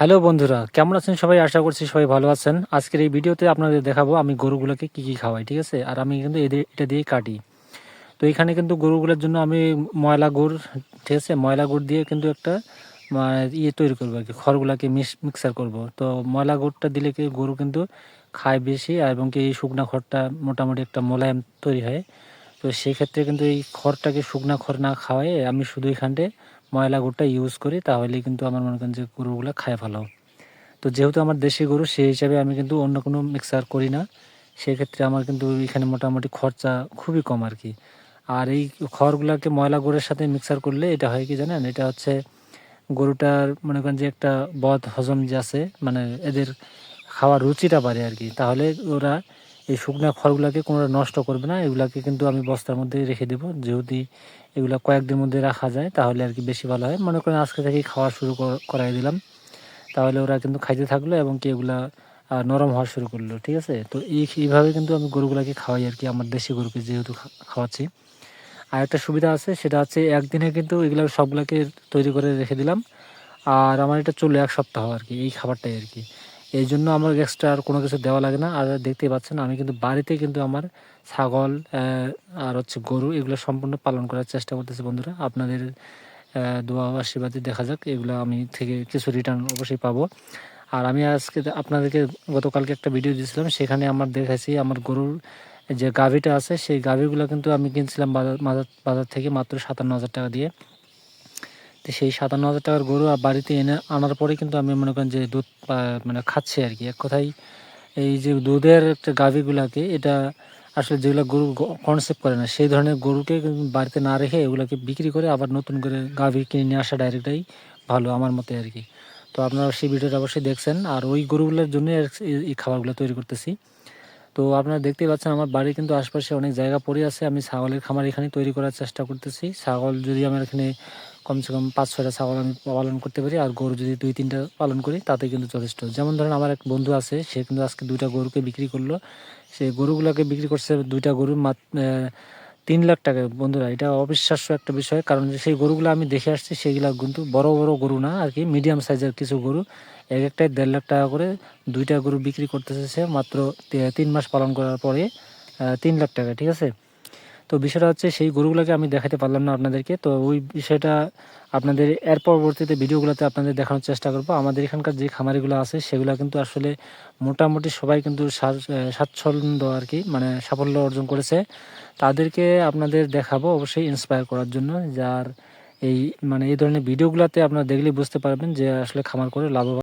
Hello বন্ধুরা, কেমন আছেন সবাই? আশা করছি সবাই ভালো আছেন। আজকের এই ভিডিওতে আপনাদের দেখাবো আমি গরুগুলোকে কি কি খাওয়াই, ঠিক আছে? আর আমি কিন্তু এদের, এটা দিয়ে কাটি। তো এখানে কিন্তু গরুগুলোর জন্য আমি ময়লা গুড়, ঠিক আছে? ময়লা গুড় দিয়ে কিন্তু একটা ইয়ে তৈরি করব আর কি, খড়গুলাকে মিক্স মিক্সার করব। তো ময়লা গুড়টা দিলে কি গরু কিন্তু খায় বেশি এবং কি এই শুকনা খড়টা মোটামুটি একটা মোলায়েম তৈরি হয়। তো সেই ক্ষেত্রে কিন্তু এই খড়টাকে শুকনা খড় না খাওয়াই আমি শুধু এখানটে ময়লা গুড়টা ইউজ করি তাহলে কিন্তু আমার মনে করেন যে গরুগুলো খায় ভালো। তো যেহেতু আমার দেশি গরু, সেই হিসাবে আমি কিন্তু অন্য কোনো মিক্সার করি না। সেক্ষেত্রে আমার কিন্তু এখানে মোটামুটি খরচা খুবই কম আর কি আর এই খড়গুলোকে ময়লা গুড়ের সাথে মিক্সার করলে এটা হয় কি জানেন? এটা হচ্ছে গরুটার মনে করেন যে একটা বদ হজম যে আছে মানে এদের খাওয়ার রুচিটা বাড়ে আর কি তাহলে ওরা এই শুকনা খড়গুলোকে কোনো নষ্ট করবে না, এগুলাকে কিন্তু আমি বস্তার মধ্যে রেখে দেবো। যেহেতু এগুলো কয়েকদিনের মধ্যে রাখা যায়, তাহলে আর কি বেশি ভালো হয়। মনে করেন আজকে থেকেই খাওয়া শুরু কর- করাই দিলাম। তাহলে ওরা কিন্তু খাইতে থাকল এবং কি এগুলা নরম হওয়া শুরু করল, ঠিক আছে? তো এই এইভাবে কিন্তু আমি গরুগুলাকে খাওয়াই আর কি আমার দেশি গরুকে যেহেতু খাওয়াচ্ছি। আর একটা সুবিধা আছে, সেটা হচ্ছে একদিনে কিন্তু এগুলো সবগুলোকে তৈরি করে রেখে দিলাম। আর আমার এটা চলল এক সপ্তাহ আর কি, এই খাবারটাই আর কি। এই জন্য আমার এক্সট্রা আর কোনো কিছু দেওয়া লাগে না। আর দেখতেই পাচ্ছেন, আমি কিন্তু বাড়িতে কিন্তু আমার ছাগল আর হচ্ছে গরু এগুলো সম্পূর্ণ পালন করার চেষ্টা করতেছি বন্ধুরা। আপনাদের দোয়া আশীর্বাদে দেখা যাক, এগুলো আমি থেকে কিছু রিটার্ন অবশ্যই পাবো। আর আমি আজকে আপনাদেরকে গতকালকে একটা ভিডিও দিয়েছিলাম, সেখানে আমার দেখাইছি আমার গরুর যে গাভীটা আছে, সেই গাভীগুলো কিন্তু আমি কিনছিলাম বাজার বাজার থেকে মাত্র সাতান্ন হাজার টাকা দিয়ে। তো সেই সাতান্ন হাজার টাকার গরু আর বাড়িতে এনে আনার পরে কিন্তু আমি মনে করেন যে দুধ মানে খাচ্ছি আর কি। এক কথায় এই যে দুধের একটা গাভীগুলাকে এটা আসলে যেগুলো গরু কনসেপ্ট করে না, সেই ধরনের গরুকে বাড়িতে না রেখে এগুলোকে বিক্রি করে আবার নতুন করে গাভী কিনে নিয়ে আসা ডাইরেক্টটাই ভালো আমার মতে আর কি। তো আপনারা সেই ভিডিওটা অবশ্যই দেখছেন। আর ওই গরুগুলোর জন্য এই খাবারগুলো তৈরি করতেছি। তো আপনারা দেখতেই পাচ্ছেন আমার বাড়ি কিন্তু আশপাশে অনেক জায়গা পড়ে আছে। আমি ছাগলের খামার এখানে তৈরি করার চেষ্টা করতেছি। ছাগল যদি আমার এখানে কমসে কম পাঁচ, ছয়টা ছাগল আমি পালন করতে পারি আর গরু যদি দুই, তিনটা পালন করি, তাতে কিন্তু যথেষ্ট। যেমন ধরেন আমার এক বন্ধু আছে, সে কিন্তু আজকে দুইটা গরুকে বিক্রি করল। সে গরুগুলোকে বিক্রি করছে দুইটা গরু তিন লাখ টাকা। বন্ধুরা, এটা অবিশ্বাস্য একটা বিষয়, কারণ সেই গরুগুলো আমি দেখে আসছি সেইগুলো কিন্তু বড় বড় গরু না, আর কি মিডিয়াম সাইজের কিছু গরু। এক একটাই দেড় লাখ টাকা করে দুইটা গরু বিক্রি করতেছে সে মাত্র তিন মাস পালন করার পরে তিন লাখ টাকা, ঠিক আছে? তো বিষয়টা হচ্ছে সেই গরুগুলোকে আমি দেখাতে পারলাম না আপনাদেরকে। তো ওই বিষয়টা আপনাদের এর পরবর্তীতে ভিডিওগুলোতে আপনাদের দেখানোর চেষ্টা করব। আমাদের এখানকার যে খামারিগুলো আছে, সেগুলো কিন্তু আসলে মোটামুটি সবাই কিন্তু স্বাচ্ছন্দ্য আর কি মানে সাফল্য অর্জন করেছে। তাদেরকে আপনাদের দেখাবো অবশ্যই ইন্সপায়ার করার জন্য। যার এই মানে এই ধরনের ভিডিওগুলোতে আপনারা দেখলে বুঝতে পারবেন যে আসলে খামার করে লাভবান